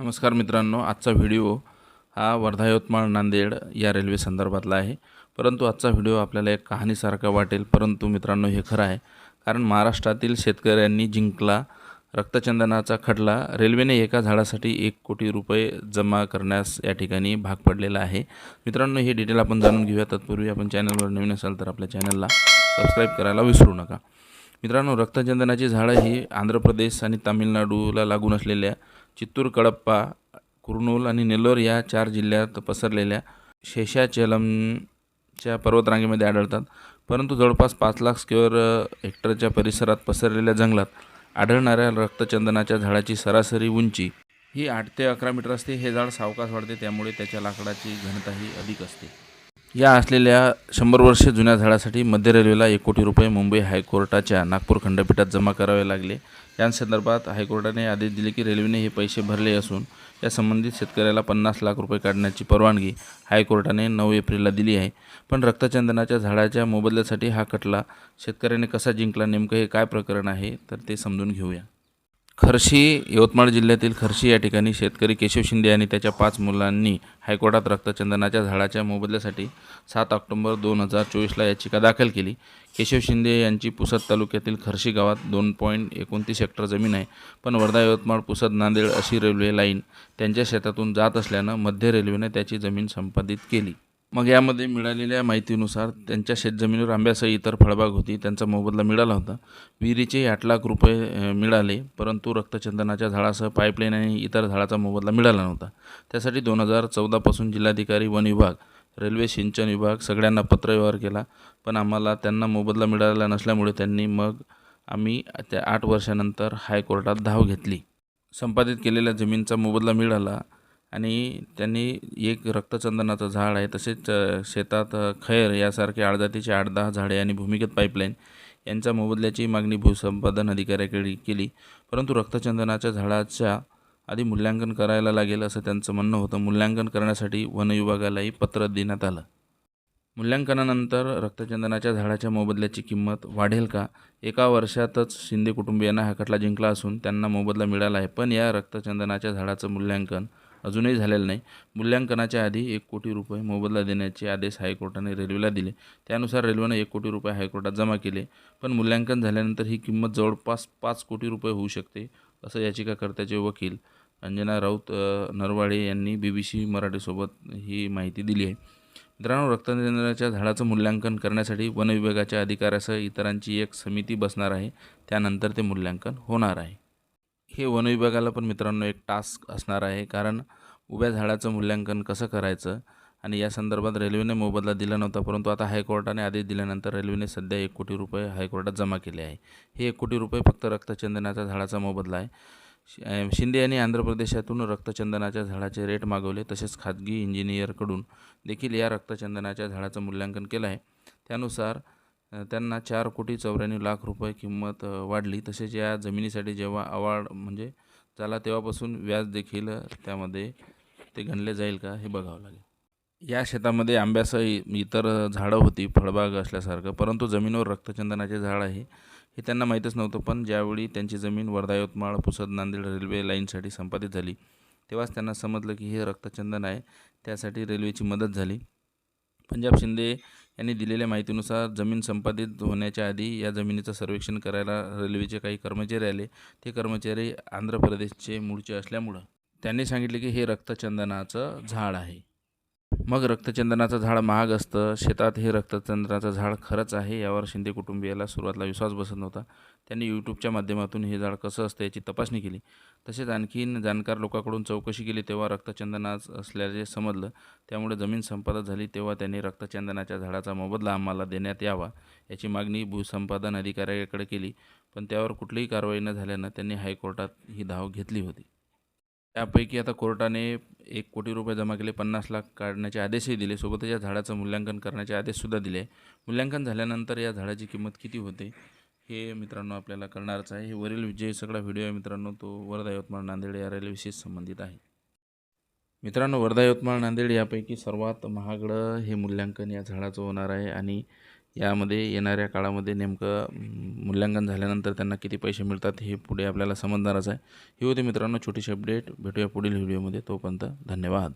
नमस्कार मित्रांनो आजचा व्हिडिओ हा वर्धा यवतमाळ नांदेड या रेल्वे संदर्भातला आहे. परंतु आजचा व्हिडिओ आपल्याला एक कहाणीसारखा वाटेल. परंतु मित्रांनो हे खरं आहे. कारण महाराष्ट्रातील शेतकऱ्यांनी जिंकला रक्तचंदनाचा खटला. रेल्वेने एका झाडासाठी एक कोटी रुपये जमा करण्यास या ठिकाणी भाग पडलेला आहे. मित्रांनो हे डिटेल आपण जाणून घेऊया. तत्पूर्वी आपण चॅनलवर नवीन असाल तर आपल्या चॅनलला सबस्क्राईब करायला विसरू नका. मित्रांनो रक्तचंदनाची झाडं ही आंध्र प्रदेश आणि तामिळनाडूला लागून असलेल्या चित्तूर कडप्पा कुर्नूल आणि नेल्लोर या चार जिल्ह्यात पसरलेल्या शेषाचलमच्या पर्वतरांगेमध्ये आढळतात. परंतु जवळपास पाच लाख स्क्वेअर हेक्टरच्या परिसरात पसरलेल्या जंगलात आढळणाऱ्या रक्तचंदनाच्या झाडाची सरासरी उंची ही आठ ते अकरा मीटर असते. हे झाड सावकाश वाढते त्यामुळे त्याच्या लाकडाची घनताही अधिक असते. या असलेल्या शंभर वर्ष जुन्या झाडासाठी मध्य रेल्वेला एक कोटी रुपये मुंबई हायकोर्टाच्या नागपूर खंडपीठात जमा करावे लागले. या संदर्भात हायकोर्टाने आदेश दिले की रेल्वेने हे पैसे भरले असून या संबंधित शेतकऱ्याला पन्नास लाख रुपये काढण्याची परवानगी हायकोर्टाने नऊ एप्रिलला दिली आहे. पण रक्तचंदनाच्या झाडाच्या मोबदल्यासाठी हा खटला शेतकऱ्याने कसा जिंकला नेमकं हे काय प्रकरण आहे तर ते समजून घेऊया. खर्शी यवतमाळ जिल्ह्यातील खर्शी या ठिकाणी शेतकरी केशव शिंदे आणि त्याच्या पाच मुलांनी हायकोर्टात रक्तचंदनाच्या झाडाच्या मोबदल्यासाठी सात ऑक्टोंबर दोन हजार चोवीसला याचिका दाखल केली. केशव शिंदे यांची पुसद तालुक्यातील खर्शी गावात दोन पॉईंट एकोणतीस हेक्टर जमीन आहे. पण वर्धा यवतमाळ पुसद नांदेड अशी रेल्वे लाईन त्यांच्या शेतातून जात असल्यानं मध्य रेल्वेने त्याची जमीन संपादित केली. मग यामध्ये मिळालेल्या माहितीनुसार त्यांच्या शेतजमिनीवर आंब्यासह इतर फळबाग होती. त्यांचा मोबदला मिळाला होता. विहिरीचे आठ लाख रुपये मिळाले परंतु रक्तचंदनाच्या झाडासह पाईपलाईन आणि इतर झाडाचा मोबदला मिळाला नव्हता. त्यासाठी दोन हजार चौदापासून जिल्हाधिकारी वन विभाग रेल्वे सिंचन विभाग सगळ्यांना पत्रव्यवहार केला. पण आम्हाला त्यांना मोबदला मिळाला नसल्यामुळे त्यांनी मग आम्ही त्या आठ वर्षानंतर हायकोर्टात धाव घेतली. संपादित केलेल्या जमीनचा मोबदला मिळाला. आणि त्यांनी एक रक्तचंदनाचं झाड आहे तसेच शेतात खैर यासारखे आडजातीचे आठ दहा झाडे आणि भूमिगत पाईपलाईन यांच्या मोबदल्याची मागणी भूसंपादन अधिकाऱ्याकडे केली. परंतु रक्तचंदनाच्या झाडाच्या आधी मूल्यांकन करायला लागेल असं त्यांचं म्हणणं होतं. मूल्यांकन करण्यासाठी वन विभागालाही पत्र देण्यात आलं. मूल्यांकनानंतर रक्तचंदनाच्या झाडाच्या मोबदल्याची किंमत वाढेल का? एका वर्षातच शिंदे कुटुंबियांना हा खटला जिंकला असून त्यांना मोबदला मिळाला आहे. पण या रक्तचंदनाच्या झाडाचं मूल्यांकन अजूनही झालेलं नाही. मूल्यांकनाच्या आधी एक कोटी रुपये मोबदला देण्याचे आदेश हायकोर्टाने रेल्वेला दिले. त्यानुसार रेल्वेनं एक कोटी रुपये हायकोर्टात जमा केले. पण मूल्यांकन झाल्यानंतर ही किंमत जवळपास पाच कोटी रुपये होऊ शकते असं याचिकाकर्त्याचे वकील अंजना राऊत नरवाडे यांनी बी बी सी मराठीसोबत ही माहिती दिली आहे. मित्रांनो रक्तचंदनाच्या झाडाचं मूल्यांकन करण्यासाठी वन विभागाच्या अधिकाऱ्यासह इतरांची एक समिती बसणार आहे. त्यानंतर ते मूल्यांकन होणार आहे. हे वनविभागाला पण मित्रांनो एक टास्क असणार आहे. कारण उभ्या झाडाचं मूल्यांकन कसं करायचं? आणि या संदर्भात रेल्वेने मोबदला दिला नव्हता परंतु आता हायकोर्टाने आदेश दिल्यानंतर रेल्वेने सध्या एक कोटी रुपये हायकोर्टात जमा केले आहे. हे एक कोटी रुपये फक्त रक्तचंदनाच्या झाडाचा मोबदला आहे. शि- शिंदे यांनी आंध्र प्रदेशातून रक्तचंदनाच्या झाडाचे रेट मागवले तसेच खाजगी इंजिनियरकडून देखील या रक्तचंदनाच्या झाडाचं मूल्यांकन केलं आहे. त्यानुसार त्यांना चार कोटी चौऱ्याण्णव लाख रुपये किंमत वाढली. तसेच या जमिनीसाठी जेव्हा अवार्ड म्हणजे झाला तेव्हापासून व्याज देखील त्यामध्ये ते गणले जाईल का हे बघावं लागेल. या शेतामध्ये आंब्यासह इतर झाडं होती फळबाग असल्यासारखं. परंतु जमिनीवर रक्तचंदनाचे झाड आहे हे त्यांना माहीतच नव्हतं. पण ज्यावेळी त्यांची जमीन वर्धा यवतमाळ पुसद नांदेड रेल्वे लाईनसाठी संपादित झाली तेव्हाच त्यांना समजलं की हे रक्तचंदन आहे. त्यासाठी रेल्वेची मदत झाली. पंजाब शिंदे यांनी दिलेल्या माहितीनुसार जमीन संपादित होण्याच्या आधी या जमिनीचं सर्वेक्षण करायला रेल्वेचे काही कर्मचारी आले. ते कर्मचारी आंध्र प्रदेशचे मूळचे असल्यामुळं त्यांनी सांगितले की हे रक्तचंदनाचं झाड आहे. मग रक्तचंदनाचं झाड महाग असतं. शेतात हे रक्तचंदनाचं झाड खरंच आहे. यावर शिंदे कुटुंबियाला सुरुवातीला विश्वास बसत नव्हता. त्यांनी यूट्यूबच्या माध्यमातून हे झाड कसं असतं याची तपासणी केली. तसेच आणखीन जाणकार लोकांकडून चौकशी केली तेव्हा रक्तचंदनाच असल्याचे समजलं. त्यामुळे जमीन संपादन झाली तेव्हा त्यांनी रक्तचंदनाच्या झाडाचा मोबदला आम्हाला देण्यात यावा याची मागणी भूसंपादन अधिकाऱ्याकडे केली. पण त्यावर कुठलीही कारवाई न झाल्यानं त्यांनी हायकोर्टात ही धाव घेतली होती. त्यापैकी आता कोर्टाने एक कोटी रुपये जमा केले पन्नास लाख काढण्याचे आदेशही दिले सोबतच या झाडाचं मूल्यांकन करण्याचे आदेशसुद्धा दिले. मूल्यांकन झाल्यानंतर या झाडाची किंमत किती होते हे मित्रांनो आपल्याला कळणारच आहे. हे वरील जे सगळा व्हिडिओ आहे मित्रांनो तो वर्धा यवतमाळ नांदेड या रेल्वेशी संबंधित आहे. मित्रांनो वर्धा यवतमाळ नांदेड यापैकी सर्वात महागडं हे मूल्यांकन या झाडाचं होणार आहे आणि यामध्ये येणाऱ्या काळामध्ये नेमकं मूल्यांकन झाल्यानंतर त्यांना किती पैसे मिळतात हे पुढे आपल्याला समजणारच आहे. ही होती मित्रांनो छोटीशी अपडेट भेटूया पुढील व्हिडिओमध्ये तोपर्यंत धन्यवाद.